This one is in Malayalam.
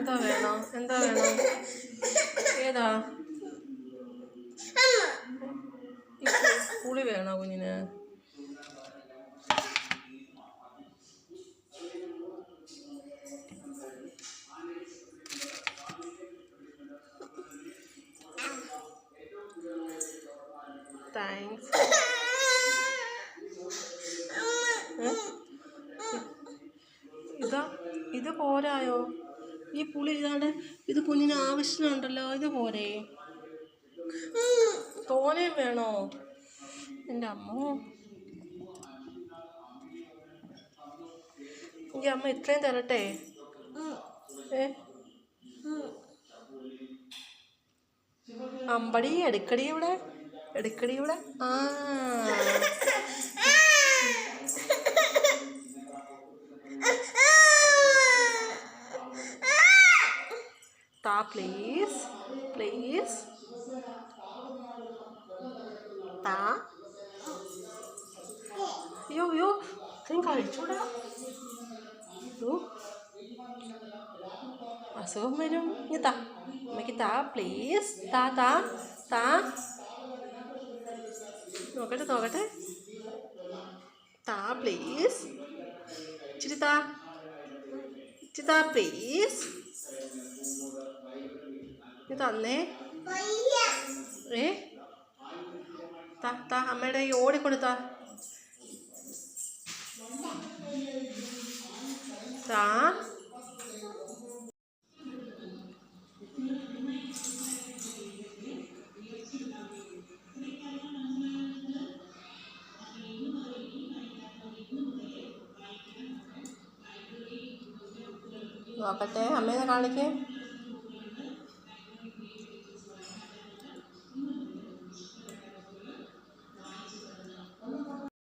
എന്താ വേണോ? എന്താ വേണോ? ഏതാ? പുളി വേണോ കുഞ്ഞിന്? താങ്ക്സ് ഇതാ ഇത് പോരായോ? ഈ പുളി ഇതാണ്ട് ഇത് കുഞ്ഞിന് ആവശ്യമുണ്ടല്ലോ ഇത് പോലെ തോനയും വേണോ? എന്റെ അമ്മോ. ഈ അമ്മ ഇത്രയും തരട്ടെ? അമ്പടി എടുക്കടി ഇവിടെ എടുക്കടി ഇവിടെ. ആ. താ പ്ലീസ് പ്ലീസ് താ അയ്യോ അയ്യോ ഇത്രയും കഴിച്ചൂടാ അയ്യോ അസുഖം വരും ഇനി താ അമ്മയ്ക്ക് താ പ്ലീസ് താ താ താ നോക്കട്ടെ നോക്കട്ടെ താ പ്ലീസ് ഇച്ചിരി താ ഇച്ചിരി താ പ്ലീസ് ഇത് തന്നേ. ഏ? താ താ അമ്മയുടെ ഈ ഓടിക്കൊടുത്താ താ. നോക്കട്ടെ അമ്മേനെ കാണിക്കേ.